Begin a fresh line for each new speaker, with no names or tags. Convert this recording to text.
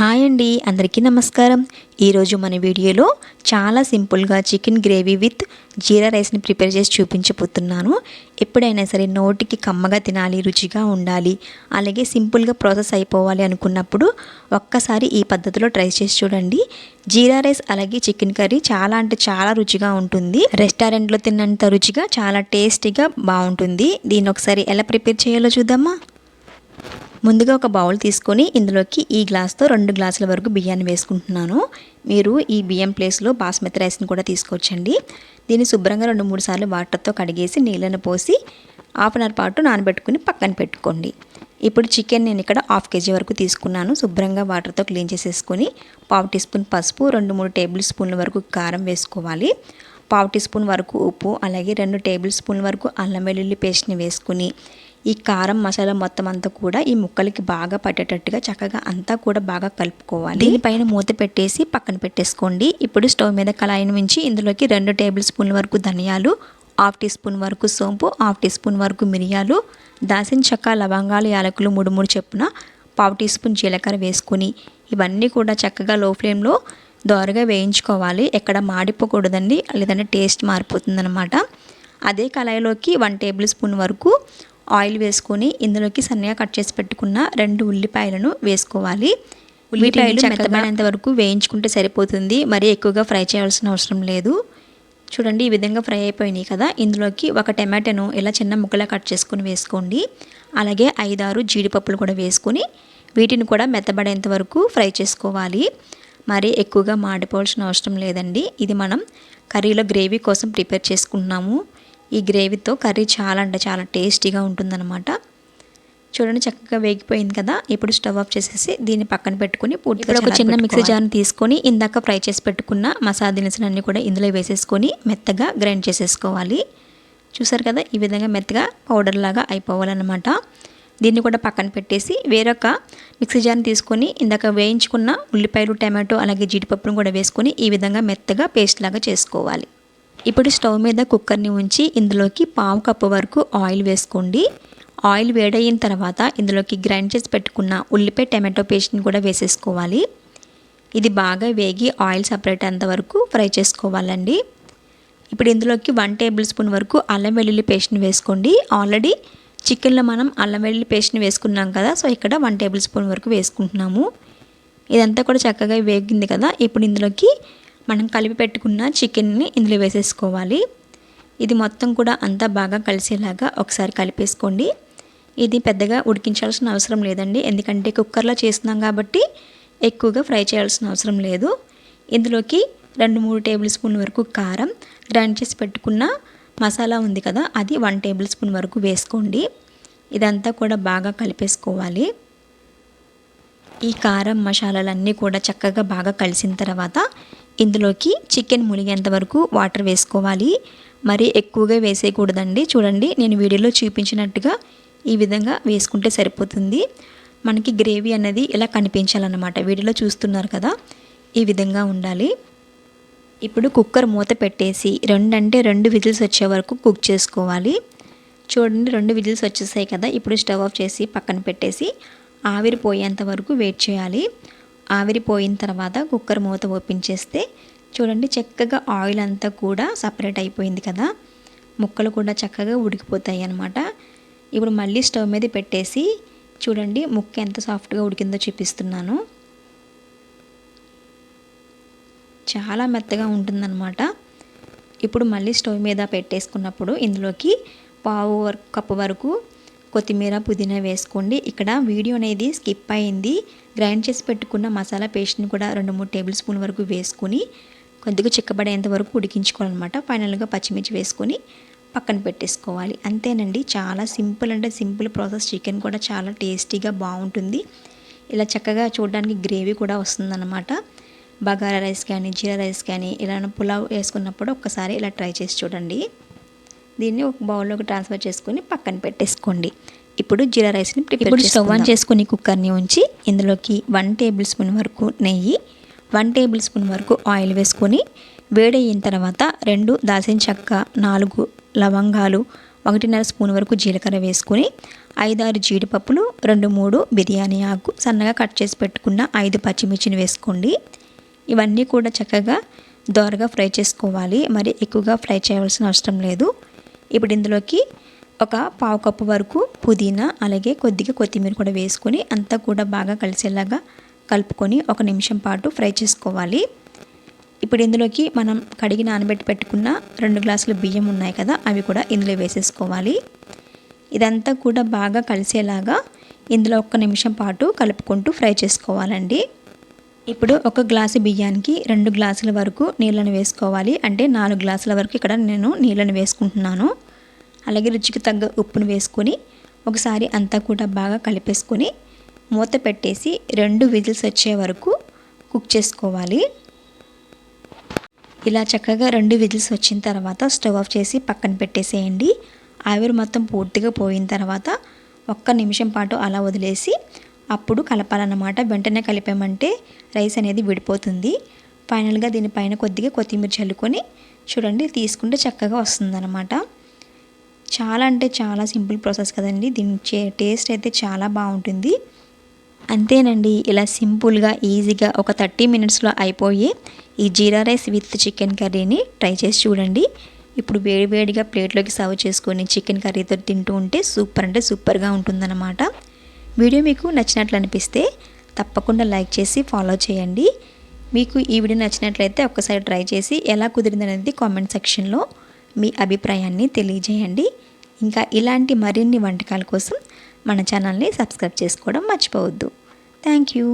hi అండి అందరికీ నమస్కారం ఈరోజు మన వీడియోలో చాలా సింపుల్గా చికెన్ గ్రేవీ విత్ జీరా రైస్ని ప్రిపేర్ చేసి చూపించబోతున్నాను ఎప్పుడైనా సరే నోటికి కమ్మగా తినాలి రుచిగా ఉండాలి అలాగే సింపుల్గా ప్రాసెస్ అయిపోవాలి అనుకున్నప్పుడు ఒక్కసారి ఈ పద్ధతిలో ట్రై చేసి చూడండి జీరా రైస్ అలాగే చికెన్ కర్రీ చాలా అంటే చాలా రుచిగా ఉంటుంది రెస్టారెంట్లో తిన్నంత రుచిగా చాలా టేస్టీగా బాగుంటుంది దీన్ని ఒకసారి ఎలా ప్రిపేర్ చేయాలో చూద్దామా ముందుగా ఒక బౌల్ తీసుకొని ఇందులోకి ఈ గ్లాస్తో రెండు గ్లాసుల వరకు బియ్యాన్ని వేసుకుంటున్నాను మీరు ఈ బియ్యం ప్లేస్లో బాస్మతి రైస్ని కూడా తీసుకోవచ్చండి దీన్ని శుభ్రంగా రెండు మూడు సార్లు వాటర్తో కడిగేసి నీళ్ళను పోసి హాఫ్ అన్ అవర్ పాటు నానబెట్టుకుని పక్కన పెట్టుకోండి ఇప్పుడు చికెన్ నేను ఇక్కడ హాఫ్ కేజీ వరకు తీసుకున్నాను శుభ్రంగా వాటర్తో క్లీన్ చేసేసుకొని పావు టీ స్పూన్ పసుపు రెండు మూడు టేబుల్ స్పూన్ల వరకు కారం వేసుకోవాలి పావు టీ స్పూన్ వరకు ఉప్పు అలాగే రెండు టేబుల్ స్పూన్ల వరకు అల్లం వెల్లుల్లి పేస్ట్ని వేసుకుని ఈ కారం మసాలా మొత్తం అంతా కూడా ఈ ముక్కలకి బాగా పట్టేటట్టుగా చక్కగా అంతా కూడా బాగా కలుపుకోవాలి దీనిపైన మూత పెట్టేసి పక్కన పెట్టేసుకోండి ఇప్పుడు స్టవ్ మీద కళాయిని నుంచి ఇందులోకి రెండు టేబుల్ స్పూన్ల వరకు ధనియాలు హాఫ్ టీ స్పూన్ వరకు సోంపు హాఫ్ టీ స్పూన్ వరకు మిరియాలు దాసిన చెక్క లవంగాలు యాలకులు మూడు మూడు చెప్పున పావు టీ స్పూన్ జీలకర్ర వేసుకుని ఇవన్నీ కూడా చక్కగా లో ఫ్లేమ్లో దోరగా వేయించుకోవాలి ఎక్కడ మాడిపోకూడదండి లేదంటే టేస్ట్ మారిపోతుందనమాట అదే కళాయిలోకి వన్ టేబుల్ స్పూన్ వరకు ఆయిల్ వేసుకొని ఇందులోకి సన్నగా కట్ చేసి పెట్టుకున్న రెండు ఉల్లిపాయలను వేసుకోవాలి ఉల్లిపాయలు మెత్తబడేంత వరకు వేయించుకుంటే సరిపోతుంది మరీ ఎక్కువగా ఫ్రై చేయాల్సిన అవసరం లేదు చూడండి ఈ విధంగా ఫ్రై అయిపోయినాయి కదా ఇందులోకి ఒక టమాటాను ఇలా చిన్న ముక్కలా కట్ చేసుకొని వేసుకోండి అలాగే ఐదారు జీడిపప్పులు కూడా వేసుకొని వీటిని కూడా మెత్తబడేంత వరకు ఫ్రై చేసుకోవాలి మరీ ఎక్కువగా మాడిపోవాల్సిన అవసరం లేదండి ఇది మనం కర్రీలో గ్రేవీ కోసం ప్రిపేర్ చేసుకున్నాము ఈ గ్రేవీతో కర్రీ చాలా అంటే చాలా టేస్టీగా ఉంటుందన్నమాట చూడండి చక్కగా వేగిపోయింది కదా ఇప్పుడు స్టవ్ ఆఫ్ చేసేసి దీన్ని పక్కన పెట్టుకుని పూర్తిగా ఒక చిన్న మిక్సీ జార్ని తీసుకొని ఇందాక ఫ్రై చేసి పెట్టుకున్న మసాలా అన్నీ కూడా ఇందులో వేసేసుకొని మెత్తగా గ్రైండ్ చేసేసుకోవాలి చూసారు కదా ఈ విధంగా మెత్తగా పౌడర్ లాగా అయిపోవాలన్నమాట దీన్ని కూడా పక్కన పెట్టేసి వేరొక మిక్సీ జార్ని తీసుకొని ఇందాక వేయించుకున్న ఉల్లిపాయలు టమాటో అలాగే జీడిపప్పును కూడా వేసుకొని ఈ విధంగా మెత్తగా పేస్ట్ లాగా చేసుకోవాలి ఇప్పుడు స్టవ్ మీద కుక్కర్ని ఉంచి ఇందులోకి పావు కప్పు వరకు ఆయిల్ వేసుకోండి ఆయిల్ వేడయిన తర్వాత ఇందులోకి గ్రైండ్ చేసి పెట్టుకున్న ఉల్లిపాయ టమాటో పేస్ట్ని కూడా వేసేసుకోవాలి ఇది బాగా వేగి ఆయిల్ సపరేట్ అయ్యేంత వరకు ఫ్రై చేసుకోవాలండి ఇప్పుడు ఇందులోకి వన్ టేబుల్ స్పూన్ వరకు అల్లం వెల్లుల్లి పేస్ట్ని వేసుకోండి ఆల్రెడీ చికెన్లో మనం అల్లం వెల్లుల్లి పేస్ట్ని వేసుకున్నాం కదా సో ఇక్కడ వన్ టేబుల్ స్పూన్ వరకు వేసుకుంటున్నాము ఇదంతా కూడా చక్కగా వేగింది కదా ఇప్పుడు ఇందులోకి మనం కలిపి పెట్టుకున్న చికెన్ని ఇందులో వేసేసుకోవాలి ఇది మొత్తం కూడా అంతా బాగా కలిసేలాగా ఒకసారి కలిపేసుకోండి ఇది పెద్దగా ఉడికించాల్సిన అవసరం లేదండి ఎందుకంటే కుక్కర్లో చేస్తున్నాం కాబట్టి ఎక్కువగా ఫ్రై చేయాల్సిన అవసరం లేదు ఇందులోకి రెండు మూడు టేబుల్ స్పూన్ వరకు కారం గ్రైండ్ చేసి పెట్టుకున్న మసాలా ఉంది కదా అది వన్ టేబుల్ స్పూన్ వరకు వేసుకోండి ఇదంతా కూడా బాగా కలిపేసుకోవాలి ఈ కారం మసాలాలన్నీ కూడా చక్కగా బాగా కలిసిన తర్వాత ఇందులోకి చికెన్ మునిగేంత వరకు వాటర్ వేసుకోవాలి మరి ఎక్కువగా వేసేయకూడదండి చూడండి నేను వీడియోలో చూపించినట్టుగా ఈ విధంగా వేసుకుంటే సరిపోతుంది మనకి గ్రేవీ అనేది ఇలా కనిపించాలన్నమాట వీడియోలో చూస్తున్నారు కదా ఈ విధంగా ఉండాలి ఇప్పుడు కుక్కర్ మూత పెట్టేసి రెండు అంటే రెండు విజిల్స్ వచ్చే వరకు కుక్ చేసుకోవాలి చూడండి రెండు విజిల్స్ వచ్చేసాయి కదా ఇప్పుడు స్టవ్ ఆఫ్ చేసి పక్కన పెట్టేసి ఆవిరిపోయేంత వరకు వెయిట్ చేయాలి ఆవిరిపోయిన తర్వాత కుక్కర్ మూత ఓపెన్ చేస్తే చూడండి చక్కగా ఆయిల్ అంతా కూడా సపరేట్ అయిపోయింది కదా ముక్కలు కూడా చక్కగా ఉడికిపోతాయి అనమాట ఇప్పుడు మళ్ళీ స్టవ్ మీద పెట్టేసి చూడండి ముక్క ఎంత సాఫ్ట్గా ఉడికిందో చూపిస్తున్నాను చాలా మెత్తగా ఉంటుందన్నమాట ఇప్పుడు మళ్ళీ స్టవ్ మీద పెట్టేసుకున్నప్పుడు ఇందులోకి పావు కప్పు వరకు కొత్తిమీర పుదీనా వేసుకోండి ఇక్కడ వీడియో అనేది స్కిప్ అయింది గ్రైండ్ చేసి పెట్టుకున్న మసాలా పేస్ట్ని కూడా రెండు మూడు టేబుల్ స్పూన్ వరకు వేసుకుని కొద్దిగా చిక్కబడేంత వరకు ఉడికించుకోవాలన్నమాట ఫైనల్గా పచ్చిమిర్చి వేసుకొని పక్కన పెట్టేసుకోవాలి అంతేనండి చాలా సింపుల్ అంటే సింపుల్ ప్రాసెస్ చికెన్ కూడా చాలా టేస్టీగా బాగుంటుంది ఇలా చక్కగా చూడడానికి గ్రేవీ కూడా వస్తుందన్నమాట బగారా రైస్ కానీ జీరా రైస్ కానీ ఇలా పులావ్ వేసుకున్నప్పుడు ఒక్కసారి ఇలా ట్రై చేసి చూడండి దీన్ని ఒక బౌల్లోకి ట్రాన్స్ఫర్ చేసుకుని పక్కన పెట్టేసుకోండి ఇప్పుడు జీరా రైస్ని ఇప్పుడు స్టవ్ ఆన్ చేసుకుని కుక్కర్ని ఉంచి ఇందులోకి వన్ టేబుల్ స్పూన్ వరకు నెయ్యి వన్ టేబుల్ స్పూన్ వరకు ఆయిల్ వేసుకొని వేడయిన తర్వాత రెండు దాల్చిన చెక్క నాలుగు లవంగాలు ఒకటిన్నర స్పూన్ వరకు జీలకర్ర వేసుకొని ఐదారు జీడిపప్పులు రెండు మూడు బిర్యానీ ఆకు సన్నగా కట్ చేసి పెట్టుకున్న ఐదు పచ్చిమిర్చిని వేసుకోండి ఇవన్నీ కూడా చక్కగా దోరగా ఫ్రై చేసుకోవాలి మరి ఎక్కువగా ఫ్రై చేయవలసిన అవసరం లేదు ఇప్పుడు ఇందులోకి ఒక పావు కప్పు వరకు పుదీనా అలాగే కొద్దిగా కొత్తిమీర కూడా వేసుకొని అంతా కూడా బాగా కలిసేలాగా కలుపుకొని ఒక నిమిషం పాటు ఫ్రై చేసుకోవాలి ఇప్పుడు ఇందులోకి మనం కడిగి నానబెట్టి పెట్టుకున్న రెండు గ్లాసుల బియ్యం ఉన్నాయి కదా అవి కూడా ఇందులో వేసేసుకోవాలి ఇదంతా కూడా బాగా కలిసేలాగా ఇందులో ఒక్క నిమిషం పాటు కలుపుకుంటూ ఫ్రై చేసుకోవాలండి ఇప్పుడు ఒక గ్లాసు బియ్యానికి రెండు గ్లాసుల వరకు నీళ్ళను వేసుకోవాలి అంటే నాలుగు గ్లాసుల వరకు ఇక్కడ నేను నీళ్ళను వేసుకుంటున్నాను అలాగే రుచికి తగ్గ ఉప్పును వేసుకొని ఒకసారి అంతా కూడా బాగా కలిపేసుకొని మూత పెట్టేసి రెండు విజిల్స్ వచ్చే వరకు కుక్ చేసుకోవాలి ఇలా చక్కగా రెండు విజిల్స్ వచ్చిన తర్వాత స్టవ్ ఆఫ్ చేసి పక్కన పెట్టేసేయండి ఆవిరి మొత్తం పూర్తిగా పోయిన తర్వాత ఒక్క నిమిషం పాటు అలా వదిలేసి అప్పుడు కలపాలన్నమాట వెంటనే కలిపామంటే రైస్ అనేది విడిపోతుంది ఫైనల్గా దీనిపైన కొద్దిగా కొత్తిమీర చల్లుకొని చూడండి తీసుకుంటే చక్కగా వస్తుందన్నమాట చాలా అంటే చాలా సింపుల్ ప్రాసెస్ కదండి దీని చే టేస్ట్ అయితే చాలా బాగుంటుంది అంతేనండి ఇలా సింపుల్గా ఈజీగా ఒక థర్టీ మినిట్స్లో అయిపోయి ఈ జీరా రైస్ విత్ చికెన్ కర్రీని ట్రై చేసి చూడండి ఇప్పుడు వేడివేడిగా ప్లేట్లోకి సర్వ్ చేసుకొని చికెన్ కర్రీతో తింటూ ఉంటే సూపర్ అంటే సూపర్గా ఉంటుందన్నమాట వీడియో మీకు నచ్చినట్లు అనిపిస్తే తప్పకుండా లైక్ చేసి ఫాలో చేయండి మీకు ఈ వీడియో నచ్చినట్లయితే ఒక్కసారి ట్రై చేసి ఎలా కుదిరిందనేది కామెంట్ సెక్షన్లో మీ అభిప్రాయాన్ని తెలియజేయండి ఇంకా ఇలాంటి మరిన్ని వంటకాల కోసం మన ఛానల్ని సబ్స్క్రైబ్ చేసుకోవడం మర్చిపోవద్దు థ్యాంక్ యూ